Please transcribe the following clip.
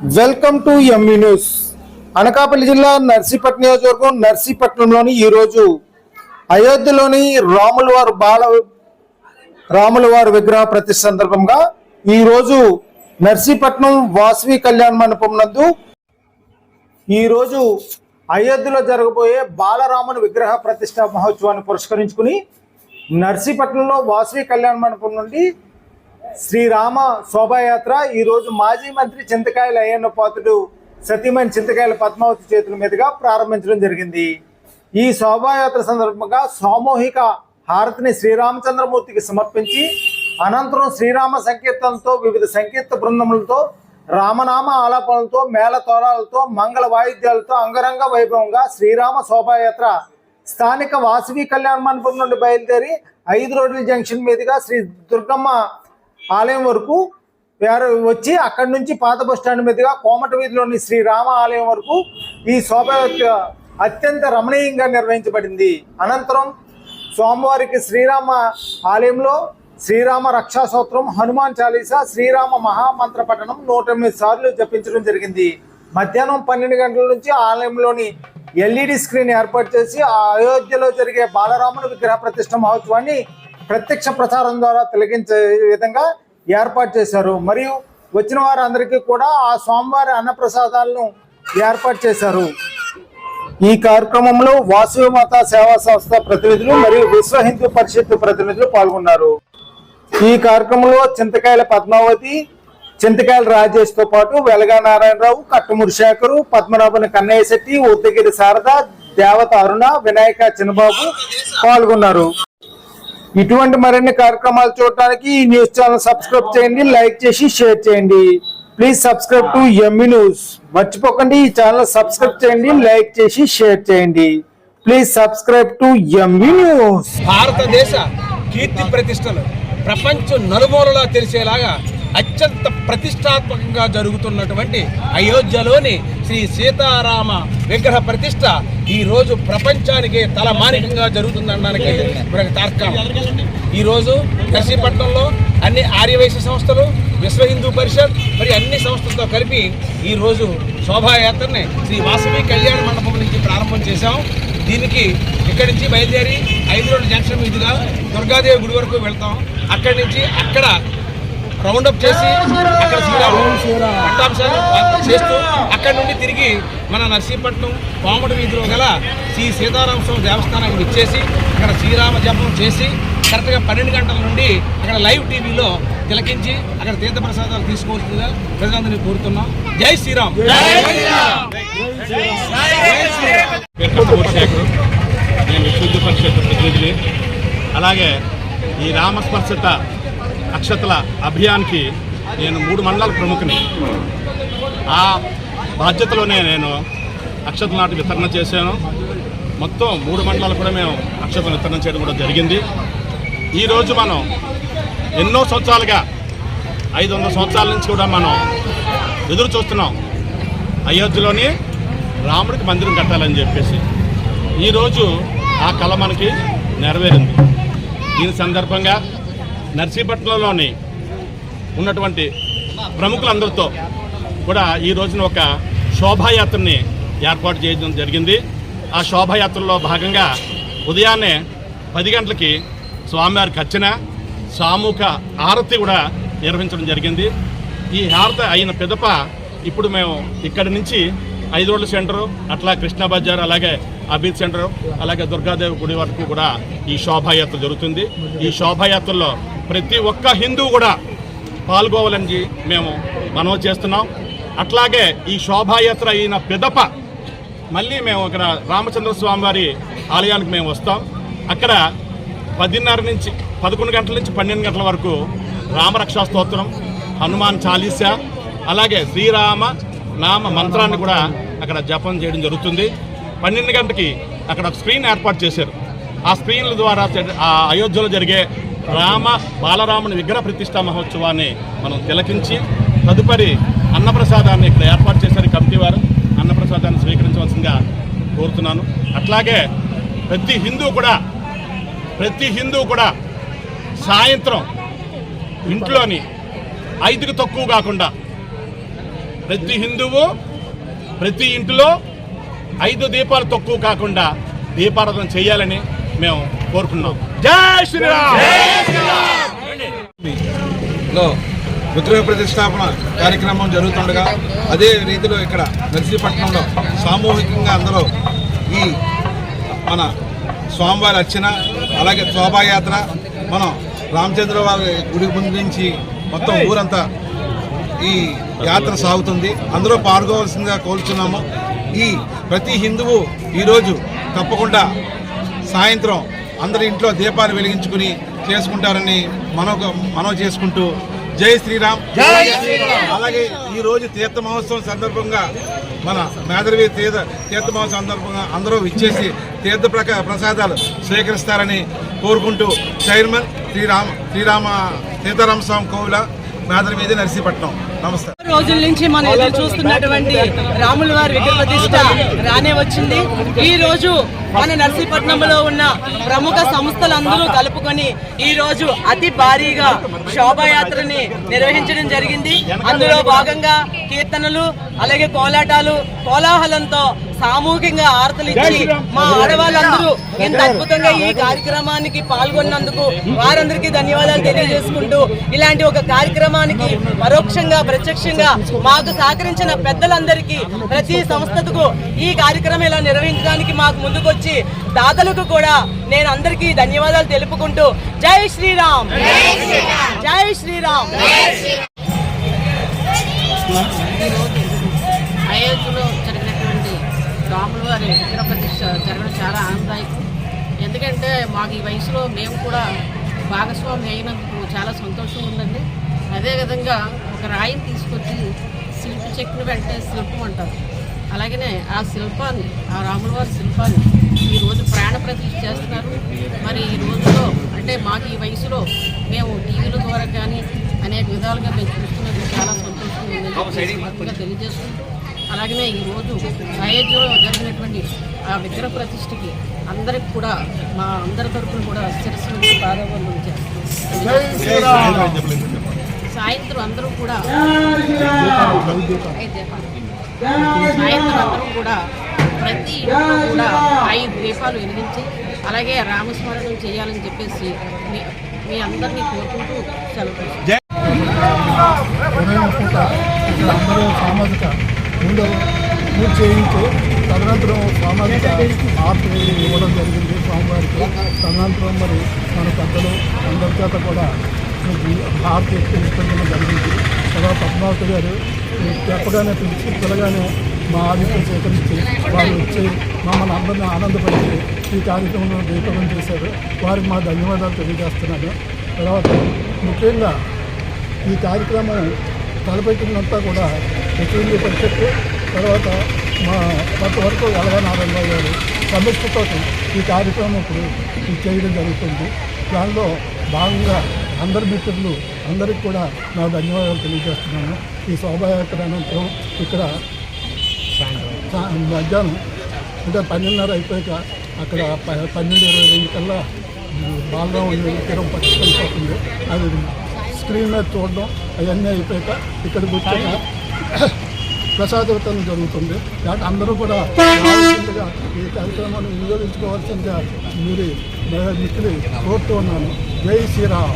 Welcome to ME news Anakapalli జిల్లా నర్సీపట్నం నియోజకవర్గం నర్సీపట్నంలోని ఈరోజు అయోధ్యలోని రాములవారు బాల రాములవారు విగ్రహ ప్రతిష్ట సందర్భంగా ఈరోజు నర్సీపట్నం వాసవి కళ్యాణ మండపం నందు ఈరోజు అయోధ్యలో జరగబోయే బాలరాముని విగ్రహ ప్రతిష్ట మహోత్సవాన్ని పురస్కరించుకుని నర్సీపట్నంలో వాసవి కళ్యాణ మండపం నుండి శ్రీరామ శోభాయాత్ర. ఈరోజు మాజీ మంత్రి చింతకాయల అయ్యన్న పాత్రుడు సతీమణి చింతకాయల పద్మావతి చేతుల మీదుగా ప్రారంభించడం జరిగింది. ఈ శోభాయాత్ర సందర్భంగా సామూహిక హారతిని శ్రీరామచంద్రమూర్తికి సమర్పించి అనంతరం శ్రీరామ సంకీర్తనతో వివిధ సంకీర్త బృందములతో రామనామ ఆలాపనలతో మేళతోరాలతో మంగళ వాయిద్యాలతో అంగరంగ వైభవంగా శ్రీరామ శోభాయాత్ర స్థానిక వాసవి కళ్యాణ మండపం నుండి బయలుదేరి ఐదు రోడ్ల జంక్షన్ మీదుగా శ్రీ దుర్గమ్మ ఆలయం వరకు వేరే వచ్చి అక్కడి నుంచి పాత బస్టాండ్ మీదుగా కోమట వీధిలోని శ్రీరామ ఆలయం వరకు ఈ శోభయాత్ర అత్యంత రమణీయంగా నిర్వహించబడింది. అనంతరం సోమవారికి శ్రీరామ ఆలయంలో శ్రీరామ రక్షాసూత్రం హనుమాన్ చాలీసా శ్రీరామ మహామంత్ర పఠనం నూట ఎనిమిది సార్లు జపించడం జరిగింది. మధ్యాహ్నం పన్నెండు గంటల నుంచి ఆలయంలోని ఎల్ఈడి స్క్రీన్ ఏర్పాటు చేసి అయోధ్యలో జరిగే బాలరాముని విగ్రహ ప్రతిష్ట మహోత్సవాన్ని ప్రత్యక్ష ప్రసారం ద్వారా తొలగించే విధంగా ఏర్పాటు చేశారు. మరియు వచ్చిన వారందరికీ కూడా ఆ స్వామివారి అన్నప్రసాదాలను ఏర్పాటు చేశారు. ఈ కార్యక్రమంలో వాసవి మాత సేవా సంస్థ ప్రతినిధులు మరియు విశ్వ హిందూ పరిషత్ ప్రతినిధులు పాల్గొన్నారు. ఈ కార్యక్రమంలో చింతకాయల పద్మావతి చింతకాయల రాజేష్తో పాటు వెలగా నారాయణరావు కట్టుమూరి శేఖరు పద్మనాభుని కన్నయ్య శెట్టి ఉద్దగిరి శారద దేవత అరుణ వినాయక చిన్నబాబు పాల్గొన్నారు. ఇటువంటి మరిన్ని కార్యక్రమాలు చూడటానికి ఈ న్యూస్ ఛానల్ సబ్స్క్రైబ్ చేయండి లైక్ చేసి షేర్ చేయండి. Please subscribe to ME news మర్చిపోకండి ఈ ఛానల్ సబ్స్క్రైబ్ చేయండి లైక్ చేసి షేర్ చేయండి. Please subscribe to ME news భారతదేశ కీర్తి ప్రతిష్టలు ప్రపంచం నలుమూలలా తెలిసేలాగా అత్యంత ప్రతిష్టాత్మకంగా జరుగుతున్నటువంటి అయోధ్యలోని శ్రీ సీతారామ విగ్రహ ప్రతిష్ట ఈరోజు ప్రపంచానికి తలమానికంగా జరుగుతుందనడానికి మనకు తార్కం ఈరోజు కశీపట్నంలో నర్సీపట్నంలో అన్ని ఆర్యవైశ్య సంస్థలు విశ్వ హిందూ పరిషత్ మరియు అన్ని సంస్థలతో కలిపి ఈరోజు శోభాయాత్రని శ్రీ వాసవి కళ్యాణ మండపం నుంచి ప్రారంభం చేశాం. దీనికి ఇక్కడి నుంచి బయలుదేరి ఐదు రోడ్ల జంక్షన్ మీదుగా దుర్గాదేవి గుడి వరకు వెళ్తాం. అక్కడి నుంచి అక్కడ రౌండప్ చేసి అక్కడ చేస్తూ అక్కడి నుండి తిరిగి మన నర్సీపట్నం కోమటి వీధిలో గల శ్రీ సీతారామ స్వామి దేవస్థానానికి వచ్చేసి అక్కడ శ్రీరామ జపం చేసి కరెక్ట్గా పన్నెండు గంటల నుండి అక్కడ లైవ్ టీవీలో తిలకించి అక్కడ తీర్థప్రసాదాలు తీసుకోవాల్సిందిగా ప్రజలందరినీ కోరుతున్నాం. జై శ్రీరామ్. నేను విశుద్ధ పరిషత్ ప్రతినిధిని. అలాగే ఈ రామస్పర్శత అక్షతల అభియాన్కి నేను మూడు మండలాల ప్రముఖుని. ఆ బాధ్యతలోనే నేను అక్షతల నాటి వితరణ చేశాను. మొత్తం మూడు మండలాలు కూడా మేము అక్షతలు వితరణ చేయడం కూడా జరిగింది. ఈరోజు మనం ఎన్నో సంవత్సరాలుగా ఐదు వందల సంవత్సరాల నుంచి కూడా మనం ఎదురు చూస్తున్నాం. అయోధ్యలోని రాముడికి మందిరం కట్టాలని చెప్పేసి. ఈరోజు ఆ కళ మనకి నెరవేరింది. దీని సందర్భంగా నర్సీపట్నంలోని ఉన్నటువంటి ప్రముఖులందరితో కూడా ఈ రోజున ఒక శోభాయాత్రని ఏర్పాటు చేయడం జరిగింది. ఆ శోభాయాత్రలో భాగంగా ఉదయాన్నే పది గంటలకి స్వామివారికి అర్చన సామూహిక హారతి కూడా నిర్వహించడం జరిగింది. ఈ హారతి అయిన పిదప ఇప్పుడు మేము ఇక్కడి నుంచి ఐదు రోడ్ల సెంటరు అట్లా కృష్ణా బజార్ అలాగే అబీద్ సెంటర్ అలాగే దుర్గాదేవి గుడి వరకు కూడా ఈ శోభాయాత్ర జరుగుతుంది. ఈ శోభాయాత్రలో ప్రతి ఒక్క హిందూ కూడా పాల్గొవాలని మేము మనవి చేస్తున్నాం. అట్లాగే ఈ శోభాయాత్ర అయిన పిదప మళ్ళీ మేము ఇక్కడ రామచంద్ర స్వామి వారి ఆలయానికి మేము వస్తాం. అక్కడ పదిన్నర నుంచి పదకొండు గంటల నుంచి పన్నెండు గంటల వరకు రామరక్షా స్తోత్రం హనుమాన్ చాలీసా అలాగే శ్రీరామ నామ మంత్రాన్ని కూడా అక్కడ జపం చేయడం జరుగుతుంది. పన్నెండు గంటకి అక్కడ స్క్రీన్ ఏర్పాటు చేశారు. ఆ స్క్రీన్ల ద్వారా ఆ అయోధ్యలో జరిగే రామ బాలరాముని విగ్రహ ప్రతిష్టా మహోత్సవాన్ని మనం తిలకించి తదుపరి అన్నప్రసాదాన్ని ఇక్కడ ఏర్పాటు చేశారు కమిటీ వారు. అన్నప్రసాదాన్ని స్వీకరించవలసిందిగా కోరుతున్నాను. అట్లాగే ప్రతి హిందూ కూడా ప్రతి హిందూ కూడా సాయంత్రం ఇంట్లోని ఐదుకు తక్కువ కాకుండా ప్రతి హిందువు ప్రతి ఇంటిలో ఐదు దీపాలు తక్కువ కాకుండా దీపారాధన చేయాలని మేము కోరుకున్నాం. జై శ్రీరామ్! విగ్రహ ప్రతిష్టాపన కార్యక్రమం జరుగుతుండగా అదే రీతిలో ఇక్కడ నర్సీపట్నంలో సామూహికంగా అందరూ ఈ మన స్వామివారి అర్చన అలాగే శోభాయాత్ర మనం రామచంద్ర వారి గుడి నుంచి మొత్తం ఊరంతా ఈ యాత్ర సాగుతుంది. అందరూ పాల్గొవలసిందిగా కోరుచున్నాము. ఈ ప్రతి హిందువు ఈరోజు తప్పకుండా సాయంత్రం అందరి ఇంట్లో దీపాలు వెలిగించుకుని చేసుకుంటారని మనో మనో చేసుకుంటూ జై శ్రీరామ్. అలాగే ఈ రోజు తీర్థ మహోత్సవం సందర్భంగా మన మేదరవి తీర్థ తీర్థ మహోత్సవం సందర్భంగా అందరూ ఇచ్చేసి తీర్థ ప్రక ప్రసాదాలు స్వీకరిస్తారని కోరుకుంటూ చైర్మన్ శ్రీరామ శ్రీరామ సీతారామ స్వామి కోవిల మేదరవీధి నర్సీపట్నం. నమస్తే. రోజుల నుంచి మనం ఎదురు చూస్తున్నటువంటి రాముల వారి విగ్రహ ప్రతిష్ట రానే వచ్చింది. ఈ రోజు మన నర్సీపట్నంలో ఉన్న ప్రముఖ సంస్థలందరూ కలుపుకొని ఈ రోజు అతి భారీగా శోభాయాత్రని నిర్వహించడం జరిగింది. అందులో భాగంగా కీర్తనలు అలాగే కోలాటాలు కోలాహలంతో సామూహికంగా ఆరతలు ఇచ్చి మా ఆడవాళ్ళందరూ ఇంత అద్భుతంగా ఈ కార్యక్రమానికి పాల్గొన్నందుకు వారందరికీ ధన్యవాదాలు తెలియజేసుకుంటూ ఇలాంటి ఒక కార్యక్రమానికి పరోక్షంగా ప్రత్యక్షంగా మాకు సహకరించిన పెద్దలందరికీ ప్రతి సంస్థకు ఈ కార్యక్రమం ఇలా నిర్వహించడానికి మాకు ఇచ్చి దాతలకు కూడా నేను అందరికీ ధన్యవాదాలు తెలుపుకుంటూ జై శ్రీరామ్. జై శ్రీరామ్. అయోధ్యలో జరిగినటువంటి రాములు వారి విగ్రహ ప్రతిష్ట జరగడం చాలా ఆనందదాయకం. ఎందుకంటే మాకు ఈ వయసులో మేము కూడా భాగస్వామి అయినందుకు చాలా సంతోషం ఉందండి. అదేవిధంగా ఒక రాయిని తీసుకొచ్చి శిల్పి చెక్కిన వెంటనే శిల్పం అంటారు. అలాగనే ఆ శిల్పాన్ని ఆ రాముల వారి శిల్పాన్ని ఈరోజు ప్రాణ ప్రతిష్ఠ చేస్తున్నారు. మరి ఈ రోజులో అంటే మాకు ఈ వయసులో మేము టీవీల ద్వారా కానీ అనేక విధాలుగా మేము చూస్తున్నది చాలా సంతోషంగా తెలియజేసుకుంటూ అలాగనే ఈరోజు అయోధ్యలో జరిగినటువంటి ఆ విగ్రహ ప్రతిష్ఠకి అందరికి కూడా మా అందరి తరపున కూడా శిరస్సు చేస్తున్నాం. సాయంత్రం అందరూ కూడా. సాయంత్రం అందరూ కూడా ప్రతి ఇంట్లో కూడా ఐదు దీపాలు వెలిగించి అలాగే రామస్మరణం చేయాలని చెప్పేసి మీ అందరినీ కోరుకుంటూ సెలవు ఇక్కడ అందరూ సామాజిక ముందు పూజ చేయించి తదనంతరం సామాజిక ఆర్తి ఇవ్వడం జరిగింది స్వామివారికి. తదనంతరం మరి మన పెద్దలు అందరి చేత కూడా ఆర్తి ఇప్పించడం జరిగింది. తర్వాత పద్మావతి గారు చెప్పగానే పిలిచి పిలగానే మా ఆదిత్యం స్వీకరించి వారు వచ్చి మమ్మల్ని అందరినీ ఆనందపరిచి ఈ కార్యక్రమంలో దీపం చేశారు. వారికి మా ధన్యవాదాలు తెలియజేస్తున్నాను. తర్వాత ముఖ్యంగా ఈ కార్యక్రమం తలపెట్టినంతా కూడా ముఖ్యంగా పరిషత్తు తర్వాత మా కొంతవరకు ఎలగనారాయణ గారు సమస్యతో ఈ కార్యక్రమం ఇప్పుడు చేయడం జరుగుతుంది. దానిలో భాగంగా అందరి మిత్రులు అందరికి కూడా నా ధన్యవాదాలు తెలియజేస్తున్నాను. ఈ శోభాయాత్ర అనంతరం ఇక్కడ మధ్యాహ్నం అంటే పన్నెండున్నర అయిపోయాక అక్కడ ప- పన్నెండు ఇరవై రెండు కల్లా బాలరాం తీరం పట్టుకెళ్ళిపోతుంది అది స్క్రీన్ మీద చూడడం అవన్నీ అయిపోయాక ఇక్కడ కూర్చొని ప్రసాదం జరుగుతుంది. దాంట్లో అందరూ కూడా ఈ కార్యక్రమాన్ని వినియోగించుకోవాల్సిందిగా మీరు మిత్రులు కోరుతూ ఉన్నాను. జై శ్రీరామ్.